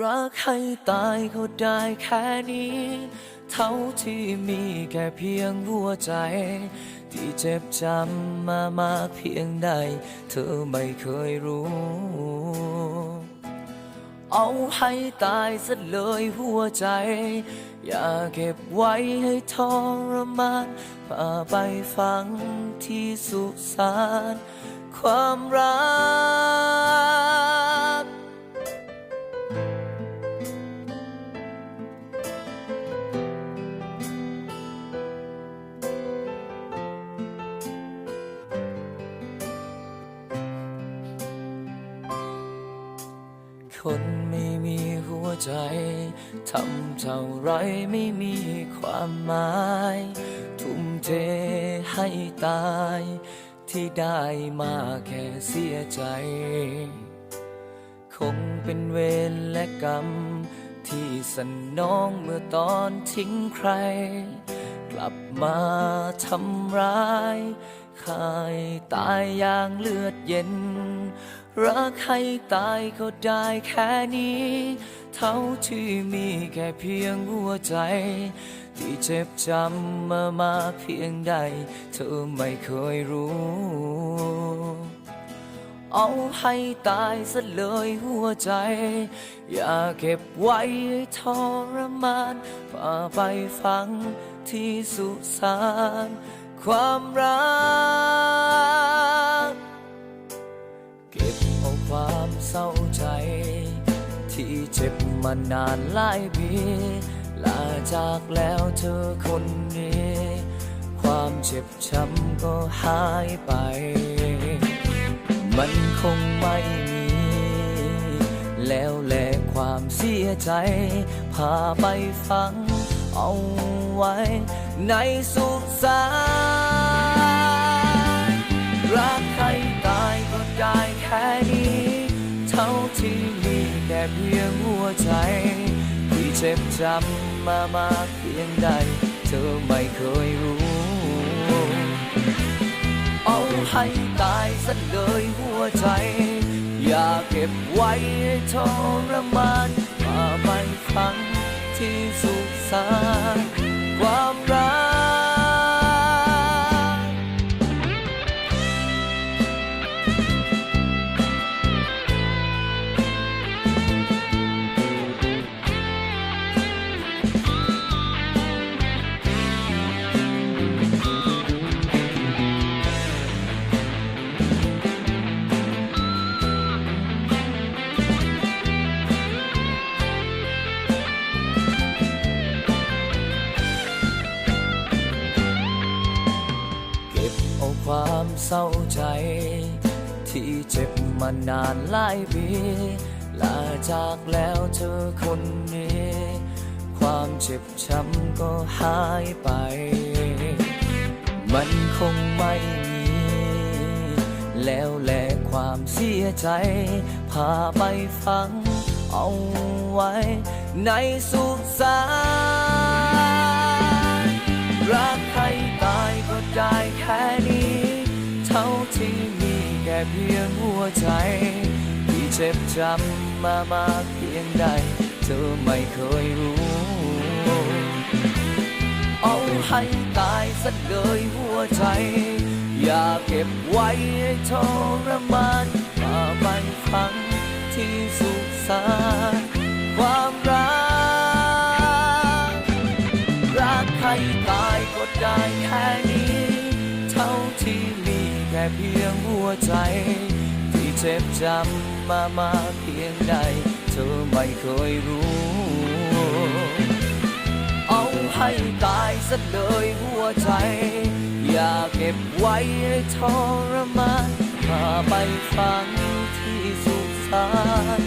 รักให้ตายก็ได้แค่นี้ เท่าที่มีแค่เพียงหัวใจ ที่เจ็บจำมามากเพียงใด เธอไม่เคยรู้ เอาให้ตายซะเลยหัวใจ อย่าเก็บไว้ให้ทรมานพาไปฝังที่สุสานความรัก คนไม่มีหัวใจ ทำเท่าไรไม่มีความหมาย ทุ่มเทให้ตาย ที่ได้มาแค่เสียใจ คงเป็นเวรและกรรม ที่สนองเมื่อตอนทิ้งใคร กลับมาทำร้ายคายตายอย่างเลือดเย็น รักให้ตายก็ได้แค่นี้ เท่าที่มีแค่เพียงหัวใจ ที่เจ็บจำมามาเพียงใด เธอไม่เคยรู้ เอาให้ตายซะเลยหัวใจ อย่าเก็บไว้ทรมานพาไปฝังที่สุสานความรัก เศร้าใจ ที่เจ็บมานานหลายปีลาจากแล้วเธอคนนี้ ความเจ็บช้ำก็หายไป มันคงไม่มี แล้วแลความเสียใจ พาไปฝังเอาไว้ในสุสาน ใจ ที่เจ็บจำมามากเพียงใด เธอไม่เคยรู้ เอาให้ตายซะเลยหัวใจ อย่าเก็บไว้ทรมานมาไปฟังที่สุสาน เศร้าใจ ที่เจ็บมานานหลายปีลาจากแล้วเธอคนนี้ ความเจ็บช้ำก็หายไป มันคงไม่มี แล้วแลความเสียใจ พาไปฝังเอาไว้ในสุสาน ค่เพียงหัวใจ ที่เจ็บจำมามากเพียงใด เธอไม่เคยรู้ เอาให้ตายซะเลยหัวใจ อย่าเก็บไว้ให้ทรมานมาไปฝังที่สุสานความรัก รักใครตายก็ได้แค่นี้เท่าที่มีแค่ เพียงหัวใจ ที่เจ็บจำมามากเพียงใด เธอไม่เคยรู้ เอาให้ตายซะเลยหัวใจ อย่าเก็บไว้ให้ทรมานพาไปฝังที่สุสาน